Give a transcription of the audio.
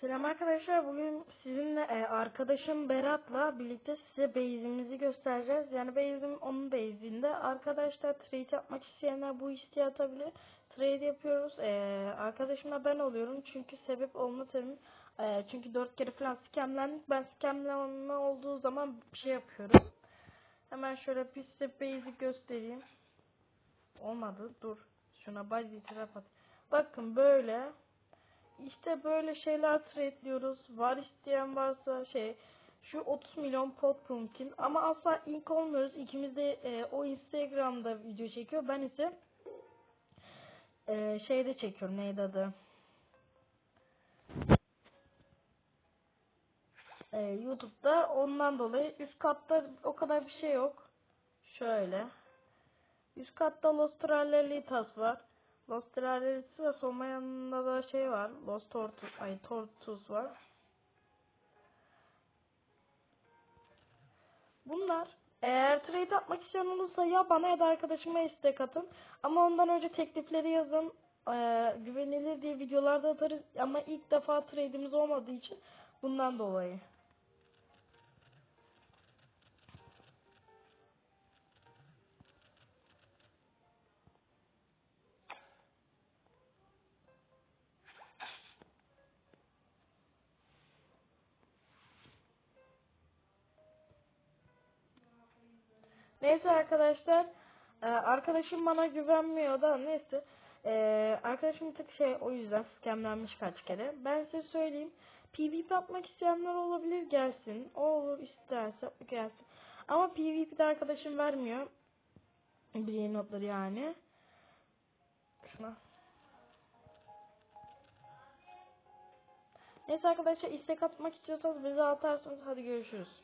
Selam arkadaşlar. Bugün sizinle e, arkadaşım Berat'la birlikte size base'imizi göstereceğiz. Yani base'im onun base'inde. Arkadaşlar trade yapmak isteyenler bu isteği atabilir. Trade yapıyoruz. E, arkadaşımla ben oluyorum. Çünkü sebep olma sebebim e, çünkü dört kere falan scamlendik. Ben scamlenme olduğu zaman bir şey yapıyorum. Hemen şöyle bir size base'i göstereyim. Olmadı. Dur. Şuna body trap at. Bakın böyle. İşte böyle şeyler trade'liyoruz. Var isteyen varsa şey şu 30 milyon pot pumpkin ama asla ink olmuyoruz. İkimiz de e, o Instagram'da video çekiyor. Ben ise e, şeyde çekiyorum. Neydi adı? E, YouTube'da ondan dolayı üst katta o kadar bir şey yok. Şöyle. Üst katta Los Trallelitas var. Lost Tralleritas var. Solma yanında da şey var. Lost Tortus, ay Tortus var. Bunlar eğer trade yapmak isteyen olursa ya bana ya da arkadaşıma istek atın. Ama ondan önce teklifleri yazın. Ee, güvenilir diye videolarda atarız. Ama ilk defa trade'imiz olmadığı için bundan dolayı. Neyse arkadaşlar. e, arkadaşım bana güvenmiyor da neyse. E, arkadaşım tık şey o yüzden scamlenmiş kaç kere. Ben size söyleyeyim. PvP yapmak isteyenler olabilir gelsin. O olur isterse gelsin. Ama PvP'de arkadaşım vermiyor. Bir notları yani. Şuna. Neyse arkadaşlar istek atmak istiyorsanız bize atarsınız. Hadi görüşürüz.